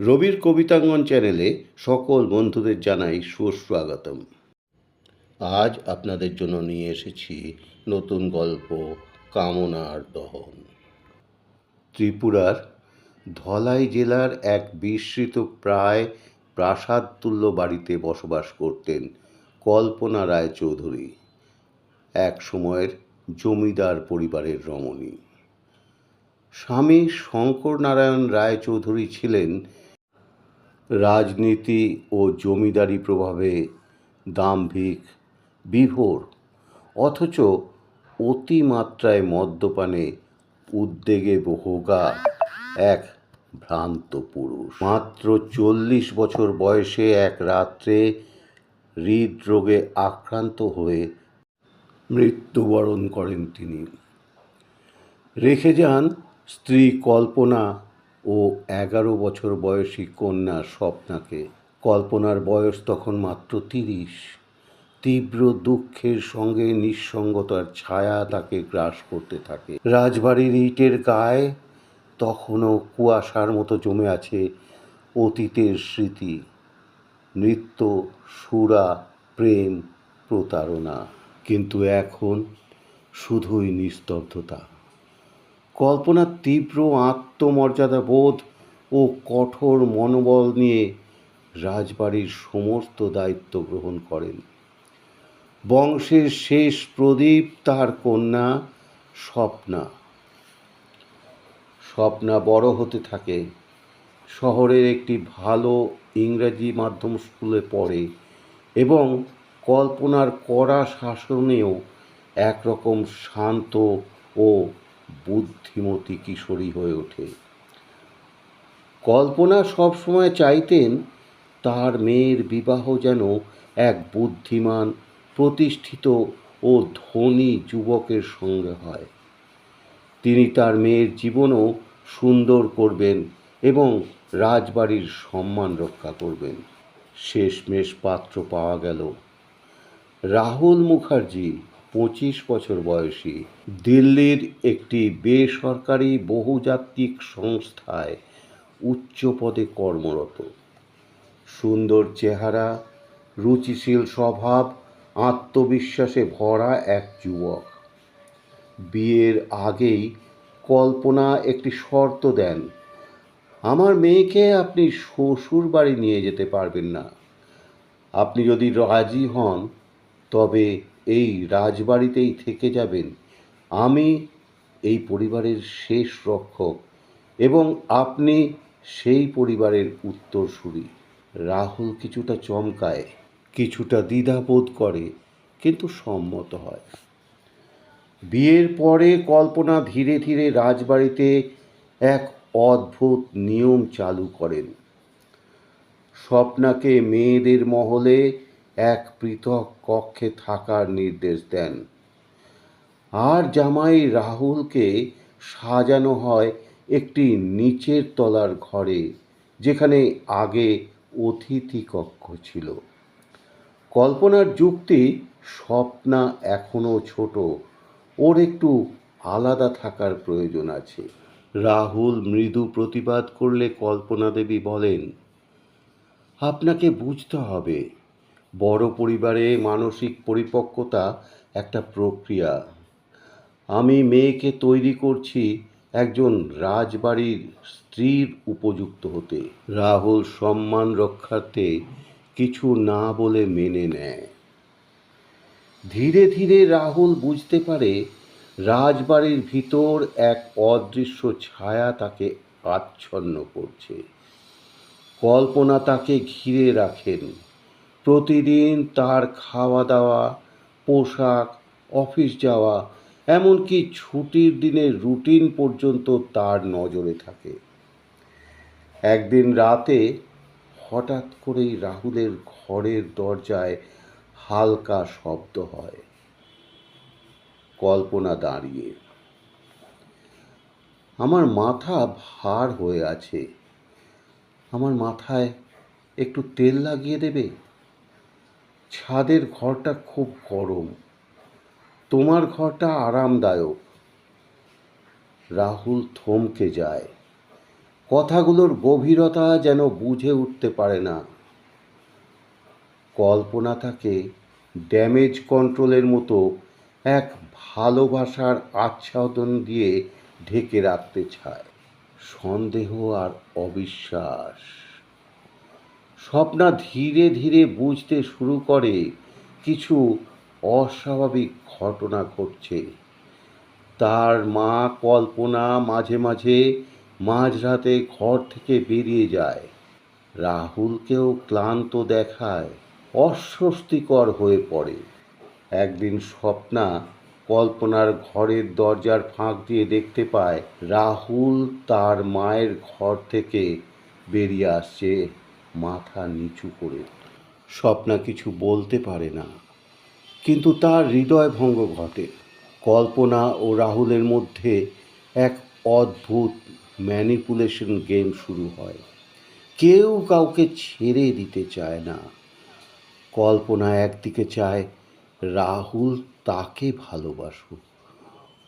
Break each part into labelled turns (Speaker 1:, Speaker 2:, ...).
Speaker 1: রবির কবিতাঙ্গন চ্যানেলে সকল বন্ধুদের জানাই সুস্বাগতম। আজ আপনাদের জন্য নিয়ে এসেছি নতুন গল্প, কামনার দহন। ত্রিপুরার ধলাই জেলার এক বিস্মৃত প্রায় প্রাসাদতুল্য বাড়িতে বসবাস করতেন কল্পনা রায়চৌধুরী, এক সময়ের জমিদার পরিবারের রমণী। স্বামী শঙ্কর নারায়ণ রায়চৌধুরী ছিলেন রাজনীতি ও জমিদারি প্রভাবে দাম্ভিক বিভোর। অথচ অতিমাত্রায় মদ্যপানে উদ্বেগে ভোগা এক ভ্রান্ত পুরুষ। মাত্র চল্লিশ বছর বয়সে এক রাত্রে হৃদরোগে আক্রান্ত হয়ে মৃত্যুবরণ করেন তিনি। রেখে যান স্ত্রী কল্পনা ও এগারো বছর বয়সী কন্যা স্বপ্নাকে। কল্পনার বয়স তখন মাত্র তিরিশ। তীব্র দুঃখের সঙ্গে নিঃসঙ্গতার ছায়া তাকে গ্রাস করতে থাকে। রাজবাড়ির ইটের গায়ে তখনও কুয়াশার মতো জমে আছে অতীতের স্মৃতি। নৃত্য, সুরা, প্রেম, প্রতারণা। কিন্তু এখন শুধুই নিস্তব্ধতা। কল্পনার তীব্র আত্মমর্যাদা বোধ ও কঠোর মনোবল নিয়ে রাজবাড়ির সমস্ত দায়িত্ব গ্রহণ করেন। বংশের শেষ প্রদীপ তার কন্যা স্বপ্না। স্বপ্না বড় হতে থাকে। শহরের একটি ভালো ইংরাজি মাধ্যম স্কুলে পড়ে এবং কল্পনার কড়া শাসনেও একরকম শান্ত ও বুদ্ধিমতী কিশোরী হয়ে ওঠে। কল্পনা সবসময় চাইতেন তার মেয়ের বিবাহ যেন এক বুদ্ধিমান, প্রতিষ্ঠিত ও ধনী যুবকের সঙ্গে হয়। তিনি তার মেয়ের জীবনও সুন্দর করবেন এবং রাজবাড়ির সম্মান রক্ষা করবেন। শেষমেশ পাত্র পাওয়া গেল। রাহুল মুখার্জি পঁচিশ বছর বয়সী দিল্লির একটি বেসরকারি বহুজাতিক সংস্থায় উচ্চ পদে কর্মরত। সুন্দর চেহারা, রুচিশীল স্বভাব, আত্মবিশ্বাসে ভরা এক যুবক। বিয়ের আগেই কল্পনা একটি শর্ত দেন, আমার মেয়েকে আপনি শ্বশুর বাড়ি নিয়ে যেতে পারবেন না। আপনি যদি রাজি হন, তবে এই রাজবাড়িতেই থেকে যাবেন। আমি এই পরিবারের শেষ রক্ষক এবং আপনি সেই পরিবারের উত্তরসূরি। রাহুল কিছুটা চমকায়, কিছুটা দ্বিধাবোধ করে, কিন্তু সম্মত হয়। বিয়ের পরে কল্পনা ধীরে ধীরে রাজবাড়িতে এক অদ্ভুত নিয়ম চালু করেন। স্বপ্নাকে মেয়েদের মহলে এক পৃথক কক্ষে থাকার নির্দেশ দেন। আর জামাই রাহুলকে সাজানো হয় একটি নিচের তলার ঘরে, যেখানে আগে অতিথি কক্ষ ছিল। কল্পনার যুক্তি স্বপ্না এখনও ছোট, ওর একটু আলাদা থাকার প্রয়োজন আছে। রাহুল মৃদু প্রতিবাদ করলে কল্পনা দেবী বলেন, আপনাকে বুঝতে হবে বড় পরিবারে মানসিক পরিপক্কতা একটা প্রক্রিয়া। আমি মেয়েকে তৈরি করছি একজন রাজবাড়ির স্ত্রীর উপযুক্ত হতে। রাহুল সম্মান রক্ষার্থে কিছু না বলে মেনে নেয়। ধীরে ধীরে রাহুল বুঝতে পারে রাজবাড়ির ভিতর এক অদৃশ্য ছায়া তাকে আচ্ছন্ন করছে। কল্পনা তাকে ঘিরে রাখেন। প্রতিদিন তার খাওয়া দাওয়া পোশাক, অফিস যাওয়া, এমনকি ছুটির দিনের রুটিন পর্যন্ত তার নজরে থাকে। একদিন রাতে হঠাৎ করেই রাহুলের ঘরের দরজায় হালকা শব্দ হয়। কল্পনা দাঁড়িয়ে। আমার মাথা ভার হয়ে আছে। আমার মাথায় একটু তেল লাগিয়ে দেবে? ছাদের ঘরটা খুব গরম। তোমার ঘরটা আরামদায়ক। রাহুল থমকে যায়। কথাগুলোর গভীরতা যেন বুঝে উঠতে পারে না। কল্পনা তাকে ড্যামেজ কন্ট্রোলের মতো এক ভালোবাসার আচ্ছাদন দিয়ে ঢেকে রাখতে চায়। সন্দেহ আর অবিশ্বাস। স্বপ্না ধীরে ধীরে বুঝতে শুরু করে কিছু অস্বাভাবিক ঘটনা ঘটছে। তার মা কল্পনা মাঝে মাঝে মাঝরাতে ঘর থেকে বেরিয়ে যায়। রাহুলকেও ক্লান্ত দেখায়, অস্বস্তিকর হয়ে পড়ে। একদিন স্বপ্না কল্পনার ঘরের দরজার ফাঁক দিয়ে দেখতে পায়, রাহুল তার মায়ের ঘর থেকে বেরিয়ে আসছে। মাথা নিচু করে। স্বপ্না কিছু বলতে পারে না। কিন্তু তার হৃদয় ভঙ্গ ঘটে। কল্পনা ও রাহুলের মধ্যে এক অদ্ভুত ম্যানিপুলেশন গেম শুরু হয়। কেউ কাউকে ছেড়ে দিতে চায় না। কল্পনা একদিকে চায় রাহুল তাকে ভালোবাসুক।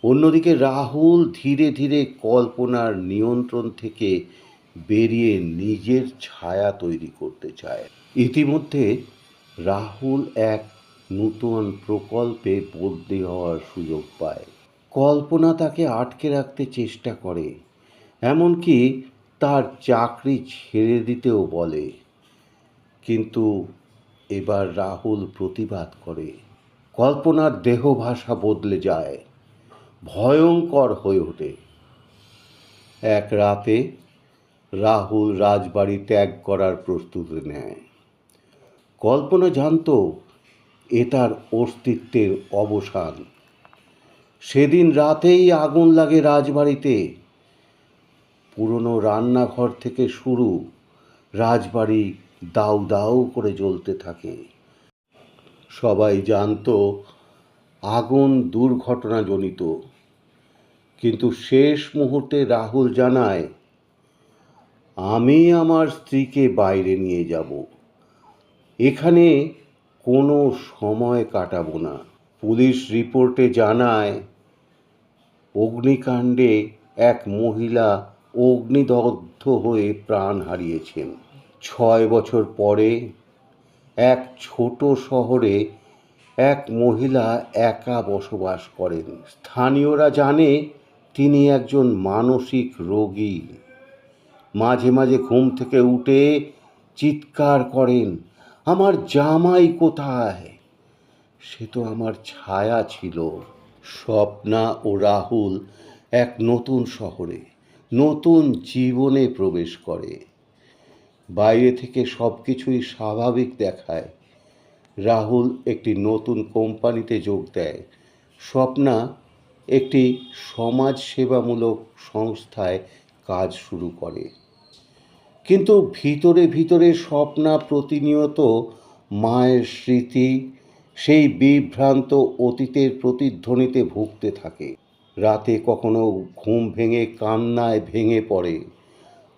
Speaker 1: অন্যদিকে রাহুল ধীরে ধীরে কল্পনার নিয়ন্ত্রণ থেকে বেরিয়ে নিজের ছায়া তৈরি করতে চায়। ইতিমধ্যে রাহুল এক নূতন প্রকল্পে বদলি হওয়ার সুযোগ পায়। কল্পনা তাকে আটকে রাখতে চেষ্টা করে, এমনকি তার চাকরি ছেড়ে দিতেও বলে। কিন্তু এবার রাহুল প্রতিবাদ করে। কল্পনার দেহ ভাষা বদলে যায়, ভয়ঙ্কর হয়ে ওঠে। এক রাতে রাহুল রাজবাড়ি ত্যাগ করার প্রস্তুতি নেয়। কল্পনা জানতো, এ তার অস্তিত্বের অবসান। সেদিন রাতেই আগুন লাগে রাজবাড়িতে। পুরনো রান্নাঘর থেকে শুরু রাজবাড়ি দাউ দাউ করে জ্বলতে থাকে। সবাই জানত, আগুন দুর্ঘটনাজনিত। কিন্তু শেষ মুহূর্তে রাহুল জানায় আমি আমার স্ত্রীকে বাইরে নিয়ে যাব। এখানে কোনো সময় কাটাবো না। পুলিশ রিপোর্টে জানায়, অগ্নিকাণ্ডে এক মহিলা অগ্নিদগ্ধ হয়ে প্রাণ হারিয়েছেন। ছয় বছর পরে এক ছোট শহরে এক মহিলা একা বসবাস করেন। স্থানীয়রা জানে তিনি একজন মানসিক রোগী। মাঝে মাঝে ঘুম থেকে উঠে চিৎকার করেন, আমার জামাই কোথায়? সে তো আমার ছায়া ছিল। স্বপ্না ও রাহুল এক নতুন শহরে, নতুন জীবনে প্রবেশ করে। বাইরে থেকে সব কিছুই স্বাভাবিক দেখায়। রাহুল একটি নতুন কোম্পানিতে যোগ দেয়। স্বপ্না একটি সমাজসেবামূলক সংস্থায় কাজ শুরু করে। কিন্তু ভিতরে ভিতরে স্বপ্না প্রতিনিয়ত মায়ের স্মৃতি, সেই বিভ্রান্ত অতীতের প্রতিধ্বনিতে ভুগতে থাকে। রাতে কখনো ঘুম ভেঙে কান্নায় ভেঙে পড়ে।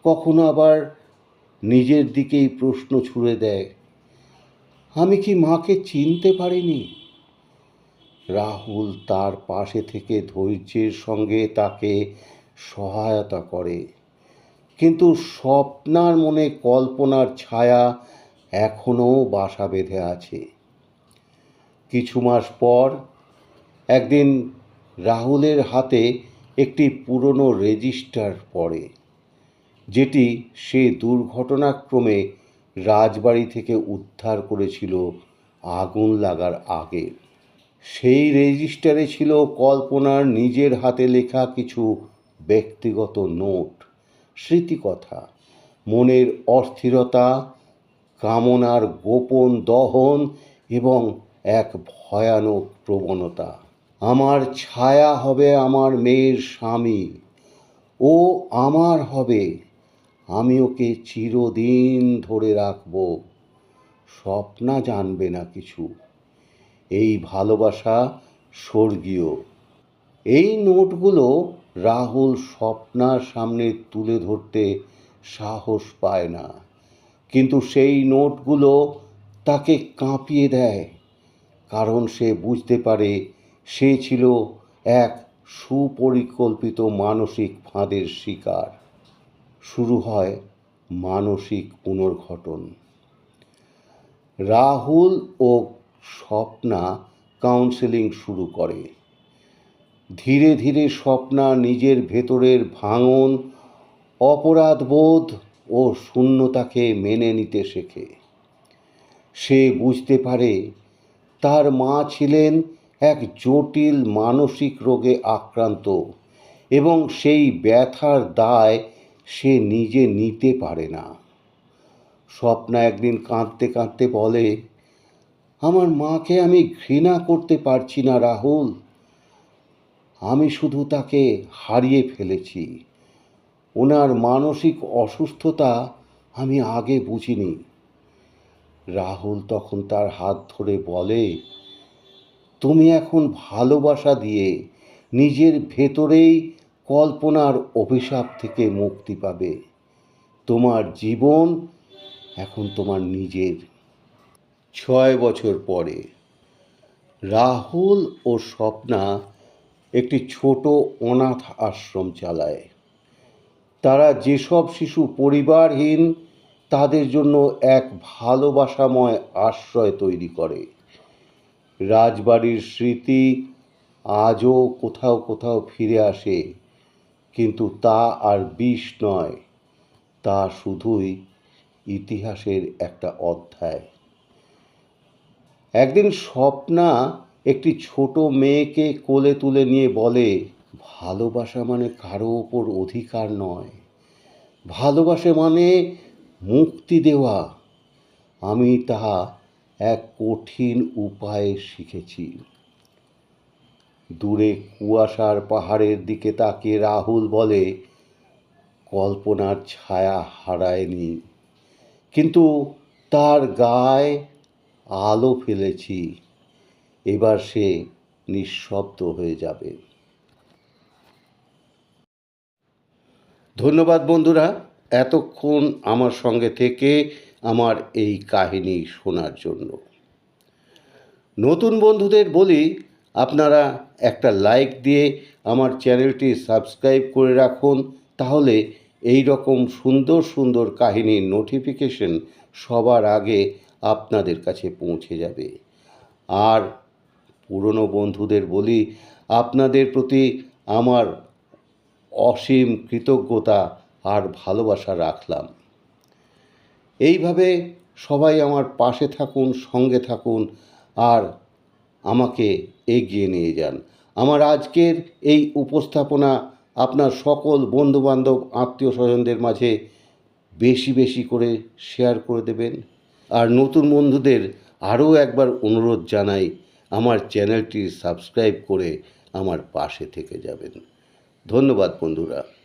Speaker 1: কখনো আবার নিজের দিকেই প্রশ্ন ছুড়ে দেয়, আমি কি মাকে চিনতে পারিনি? রাহুল তার পাশে থেকে ধৈর্যের সঙ্গে তাকে সহায়তা করে। কিন্তু স্বপ্নার মনে কল্পনার ছায়া এখনও বাসা বেঁধে আছে। কিছু মাস পর একদিন রাহুলের হাতে একটি পুরনো রেজিস্টার পড়ে, যেটি সে দুর্ঘটনাক্রমে রাজবাড়ি থেকে উদ্ধার করেছিল আগুন লাগার আগে। সেই রেজিস্টারে ছিল কল্পনার নিজের হাতে লেখা কিছু ব্যক্তিগত নোট। স্মৃতিকথা, মনের অস্থিরতা, কামনার গোপন দহন এবং এক ভয়ানক প্রবণতা। আমার ছায়া হবে আমার মেয়ের স্বামী, ও আমার হবে, আমি ওকে চিরদিন ধরে রাখব। স্বপ্না জানবে না কিছু। এই ভালোবাসা স্বর্গীয়। এই নোটগুলো রাহুল স্বপ্নার সামনে তুলে ধরতে সাহস পায় না। কিন্তু সেই নোটগুলো তাকে কাঁপিয়ে দেয়। কারণ সে বুঝতে পারে সে ছিল এক সুপরিকল্পিত মানসিক ফাঁদের শিকার। শুরু হয় মানসিক পুনর্ঘটন রাহুল ও স্বপ্না কাউন্সেলিং শুরু করে। ধীরে ধীরে স্বপ্না নিজের ভেতরের ভাঙন, অপরাধবোধ ও শূন্যতাকে মেনে নিতে শেখে। সে বুঝতে পারে তার মা ছিলেন এক জটিল মানসিক রোগে আক্রান্ত এবং সেই ব্যথার দায় সে নিজে নিতে পারে না। স্বপ্না একদিন কাঁদতে কাঁদতে বলে, আমার মাকে আমি ঘৃণা করতে পারছি না রাহুল। আমি শুধু তাকে হারিয়ে ফেলেছি। ওনার মানসিক অসুস্থতা আমি আগে বুঝিনি। রাহুল তখন তার হাত ধরে বলে, তুমি এখন ভালোবাসা দিয়ে নিজের ভেতরেই কল্পনার অভিশাপ থেকে মুক্তি পাবে। তোমার জীবন এখন তোমার নিজের। ছয় বছর পরে রাহুল ও স্বপ্না একটি ছোট অনাথ আশ্রম চালায়। তারা যেসব শিশু পরিবারহীন, তাদের জন্য এক ভালোবাসাময় আশ্রয় তৈরি করে। রাজবাড়ির স্মৃতি আজও কোথাও কোথাও ফিরে আসে, কিন্তু তা আর বিষ নয়, তা শুধুই ইতিহাসের একটা অধ্যায়। একদিন স্বপ্না একটি ছোট মেয়েকে কোলে তুলে নিয়ে বলে, ভালোবাসা মানে কারও ওপর অধিকার নয়। ভালোবাসা মানে মুক্তি দেওয়া। আমি তাহা এক কঠিন উপায়ে শিখেছি। দূরে কুয়াশার পাহাড়ের দিকে তাকিয়ে রাহুল বলে, কল্পনার ছায়া হারায়নি। কিন্তু তার গায়ে আলো ফেলেছি। এবার সে নিঃশব্দ হয়ে যাবে। ধন্যবাদ বন্ধুরা, এতক্ষণ আমার সঙ্গে থেকে আমার এই কাহিনী শোনার জন্য। নতুন বন্ধুদের বলি, আপনারা একটা লাইক দিয়ে আমার চ্যানেলটি সাবস্ক্রাইব করে রাখুন, তাহলে এই রকম সুন্দর সুন্দর কাহিনীর নোটিফিকেশন সবার আগে আপনাদের কাছে পৌঁছে যাবে। আর পুরনো বন্ধুদের বলি, আপনাদের প্রতি আমার অসীম কৃতজ্ঞতা আর ভালোবাসা রাখলাম। এইভাবে সবাই আমার পাশে থাকুন, সঙ্গে থাকুন আর আমাকে এগিয়ে নিয়ে যান। আমার আজকের এই উপস্থাপনা আপনার সকল বন্ধুবান্ধব আত্মীয় স্বজনদের মাঝে বেশি বেশি করে শেয়ার করে দেবেন। আর নতুন বন্ধুদের আরও একবার অনুরোধ জানাই আমার চ্যানেলটি সাবস্ক্রাইব করে আমার পাশে থেকে যাবেন। ধন্যবাদ বন্ধুরা।